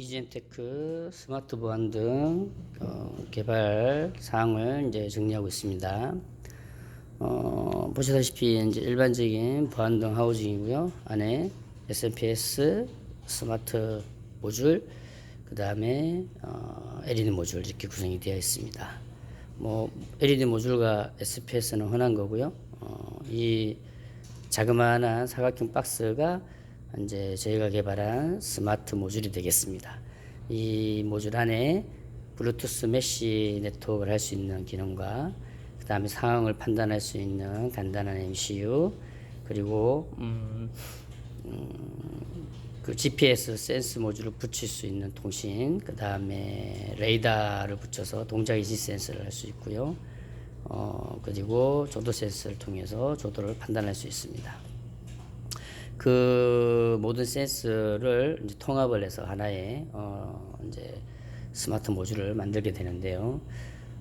이젠테크 스마트 보안 등 어, 개발 사항을 이제 정리하고 있습니다. 어, 보시다시피 이제 일반적인 보안 등 하우징이고요. 안에 SMPS 스마트 모듈, 그 다음에 어, LED 모듈 이렇게 구성이 되어 있습니다. 뭐 LED 모듈과 SPS는 흔한 거고요. 어, 이 자그마한 사각형 박스가 이제 저희가 개발한 스마트 모듈이 되겠습니다. 이 모듈 안에 블루투스 메시 네트워크를 할 수 있는 기능과 그 다음에 상황을 판단할 수 있는 간단한 MCU 그리고 음, 그 GPS 센스 모듈을 붙일 수 있는 통신, 그 다음에 레이더를 붙여서 동작 이지 센서를 할 수 있고요. 어, 그리고 조도 센서를 통해서 조도를 판단할 수 있습니다. 그 모든 센스를 통합을 해서 하나의 어, 이제 스마트 모듈을 만들게 되는데요.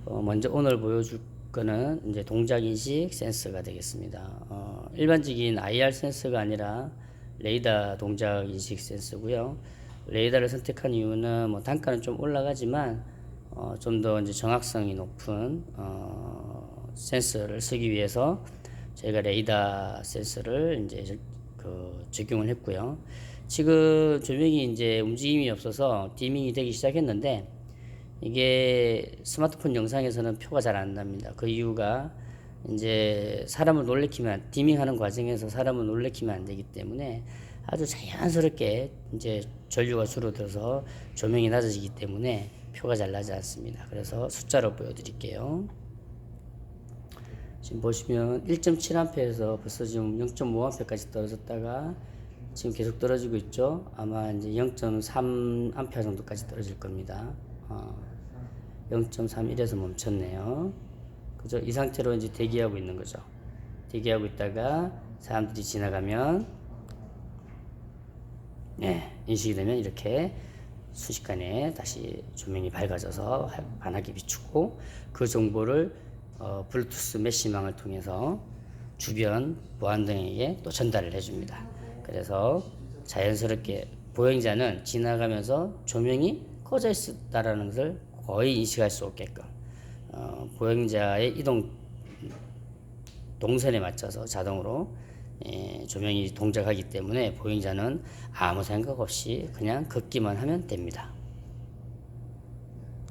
어, 먼저 오늘 보여줄 거는 이제 동작 인식 센서가 되겠습니다. 어, 일반적인 IR 센서가 아니라 레이더 동작 인식 센서고요. 레이더를 선택한 이유는 뭐 단가는 좀 올라가지만 어, 좀 더 이제 정확성이 높은 어, 센서를 쓰기 위해서 저희가 레이더 센서를 이제 저- 그 적용을 했고요. 지금 조명이 이제 움직임이 없어서 디밍이 되기 시작했는데 이게 스마트폰 영상에서는 표가 잘 안 납니다. 그 이유가 이제 사람을 놀래키면 디밍하는 과정에서 사람을 놀래키면 안 되기 때문에 아주 자연스럽게 이제 전류가 줄어들어서 조명이 낮아지기 때문에 표가 잘 나지 않습니다. 그래서 숫자로 보여드릴게요. 지금 보시면 1.7A에서 벌써 지금 0.5A까지 떨어졌다가 지금 계속 떨어지고 있죠. 아마 이제 0.3A 정도까지 떨어질 겁니다. 어, 0.31에서 멈췄네요. 그죠? 이 상태로 이제 대기하고 있는 거죠. 대기하고 있다가 사람들이 지나가면 네, 인식이 되면 이렇게 순식간에 다시 조명이 밝아져서 환하게 비추고 그 정보를 어, 블루투스 메시망을 통해서 주변 보안등에게 또 전달을 해줍니다. 그래서 자연스럽게 보행자는 지나가면서 조명이 꺼져 있다라는 것을 거의 인식할 수 없게끔 어, 보행자의 이동 동선에 맞춰서 자동으로 예, 조명이 동작하기 때문에 보행자는 아무 생각 없이 그냥 걷기만 하면 됩니다.